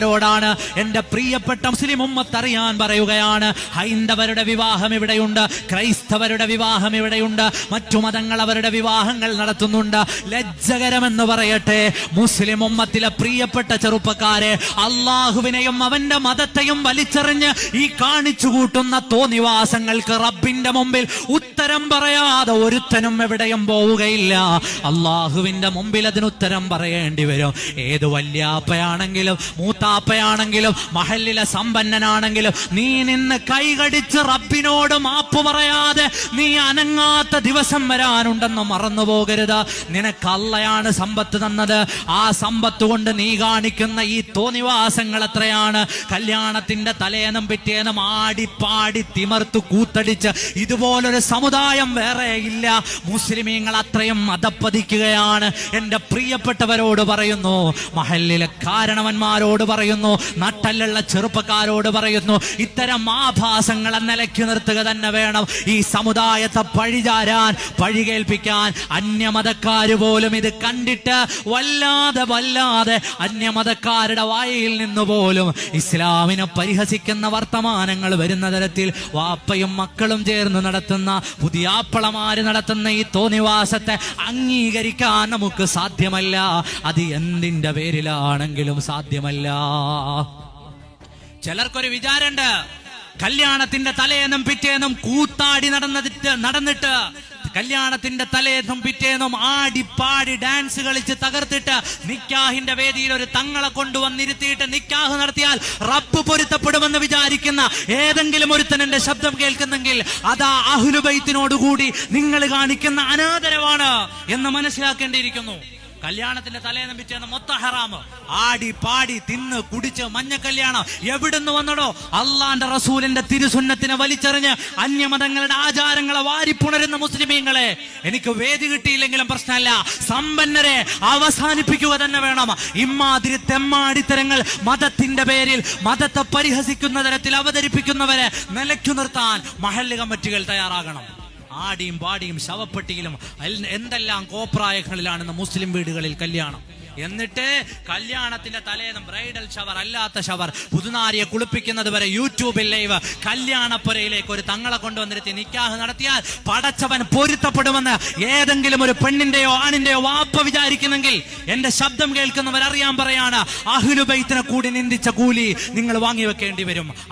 ചെറുപ്പക്കാരോടാണ് എന്റെ പ്രിയപ്പെട്ട മുസ്ലിം ഉമ്മത്ത് അറിയാൻ പറയുകയാണ്. ഹൈന്ദവരുടെ വിവാഹം ഇവിടെയുണ്ട് ക്രൈസ്തവരുടെ വിവാഹം ഇവിടെയുണ്ട് മറ്റു മതങ്ങൾ അവരുടെ വിവാഹങ്ങൾ നടത്തുന്നുണ്ട്. ലജ്ജകരമെന്ന് പറയട്ടെ മുസ്ലിം ഉമ്മത്തിലെ പ്രിയപ്പെട്ട ചെറുപ്പക്കാരെ അള്ളാഹുവിനെയും അവന്റെ മതത്തെയും വലിച്ചെറിഞ്ഞ് ഈ കാണിച്ചു കൂട്ടുന്ന തോന്നിവാസങ്ങൾക്ക് റബ്ബിന്റെ മുമ്പിൽ ഉത്തരം പറയാതെ ഒരുത്തനും എവിടെയും പോവുകയില്ല. അള്ളാഹുവിന്റെ മുമ്പിൽ അതിന് ഉത്തരം പറയേണ്ടി വരും. ഏത് വല്യാപ്പയാണെങ്കിലും മൂത്താപ്പയാണെങ്കിലും മഹല്ലിലെ സമ്പന്നനാണെങ്കിലും നീ നിന്ന് കൈകടിച്ച് റബ്ബിനോട് മാപ്പ് പറയാതെ നീ അനങ്ങാത്ത ദിവസം വരാനുണ്ടെന്ന് മറന്നു പോകരുത് നിനക്ക് അള്ളയാണ് സമ്പത്ത് തന്നത്. ആ സമ്പത്ത് കൊണ്ട് നീ കാണിക്കുന്ന ഈ തോന്നിവാസങ്ങൾ എത്രയാണ്? കല്യാണത്തിന്റെ തലേന്നും പിറ്റേന്നും ആടിപ്പാടി തിമർത്ത് കൂത്തടിച്ച് ഇതുപോലൊരു സമുദായം വേറെ ഇല്ല. മുസ്ലിമീങ്ങൾ അത്രയും മതപ്പതിക്കുകയാണ്. എന്റെ പ്രിയപ്പെട്ടവരോട് പറയുന്നു മഹലിലെ കാരണവന്മാരോട് പറയുന്നു നട്ടലുള്ള ചെറുപ്പക്കാരോട് പറയുന്നു ഇത്തരം ആഭാസങ്ങളെ നിലയ്ക്ക് നിർത്തുക തന്നെ വേണം. ഈ സമുദായത്തെ പഴിചാരാൻ പഴികേൽപ്പിക്കാൻ അന്യമതക്കാര് പോലും ഇത് കണ്ടിട്ട് വല്ലാതെ വല്ലാതെ അന്യമതക്കാരുടെ വായിൽ നിന്ന് പോലും ഇസ്ലാമിനെ പരിഹസിക്കുന്ന വർത്തമാനങ്ങൾ വരുന്ന തരത്തിൽ വാപ്പയും മക്കളും ചേർന്ന് നടത്തുന്ന പുതിയാപ്പളമാര് നടത്തുന്ന ഈ തോന്നിവാസത്തെ അംഗീകരിക്കാൻ നമുക്ക് സാധ്യമല്ല. അത് എന്തിന്റെ പേരിലാണെങ്കിലും സാധ്യമല്ല. ചിലർക്കൊരു വിചാരമുണ്ട്. കല്യാണത്തിന്റെ തലേന്നും പിറ്റേന്നും കൂത്താടി നടന്നിട്ട് നടന്നിട്ട് കല്യാണത്തിന്റെ തലേന്നും പിറ്റേന്നും ആടി പാടി ഡാൻസ് കളിച്ച് തകർത്തിട്ട് നിക്കാഹിന്റെ വേദിയിൽ ഒരു തങ്ങളെ കൊണ്ടുവന്നിരുത്തിയിട്ട് നിക്കാഹ് നടത്തിയാൽ റബ്ബ് പൊരുത്തപ്പെടുമെന്ന് വിചാരിക്കുന്ന ഏതെങ്കിലും ഒരുത്തൻ എന്റെ ശബ്ദം കേൾക്കുന്നെങ്കിൽ അതാ അഹുലുബൈത്തിനോടുകൂടി നിങ്ങൾ കാണിക്കുന്ന അനാദരവാണ് എന്ന് മനസ്സിലാക്കേണ്ടിയിരിക്കുന്നു. കല്യാണത്തിന്റെ തലേന്ന് പിറ്റേന്ന് മൊത്ത ഹറാമ്. ആടി പാടി തിന്ന് കുടിച്ച് മഞ്ഞ കല്യാണം എവിടുന്ന് വന്നടോ? അള്ളാന്റെ റസൂലിന്റെ തിരുസുന്നത്തിനെ വലിച്ചെറിഞ്ഞ് അന്യമതങ്ങളുടെ ആചാരങ്ങളെ വാരിപ്പുണരുന്ന മുസ്ലിമീങ്ങളെ എനിക്ക് വേദി കിട്ടിയില്ലെങ്കിലും പ്രശ്നമല്ല. സമ്പന്നരെ അവസാനിപ്പിക്കുക തന്നെ വേണം. ഇമ്മാതിരി തെമ്മാടിത്തരങ്ങൾ മതത്തിന്റെ പേരിൽ മതത്തെ പരിഹസിക്കുന്ന തരത്തിൽ അവതരിപ്പിക്കുന്നവരെ നിലയ്ക്കു നിർത്താൻ മഹല്ല് കമ്മിറ്റികൾ തയ്യാറാകണം. ആടിയും പാടിയും ശവപ്പെട്ടിയിലും എന്തെല്ലാം കോപ്രായങ്ങളിലാണെന്ന് മുസ്ലിം വീടുകളിൽ കല്യാണം. എന്നിട്ട് കല്യാണത്തിന്റെ തലേന്ന് ബ്രൈഡൽ ഷവർ അല്ലാത്ത ഷവർ പുതുനാരിയെ കുളിപ്പിക്കുന്നത് വരെ യൂട്യൂബിൽ ലൈവ് കല്യാണപ്പുരയിലേക്ക് ഒരു തങ്ങളെ കൊണ്ടുവന്നിരുത്തി നിക്കാഹ് നടത്തിയാൽ പടച്ചവൻ പൊരുത്തപ്പെടുമെന്ന് ഏതെങ്കിലും ഒരു പെണ്ണിന്റെയോ ആണിന്റെയോ വാപ്പ വിചാരിക്കുന്നെങ്കിൽ എന്റെ ശബ്ദം കേൾക്കുന്നവർ അറിയാൻ പറയാണ് അഹ്ലുബൈത്തിനെ കൂടി നിന്ദിച്ച കൂലി നിങ്ങൾ വാങ്ങി വെക്കേണ്ടി വരും.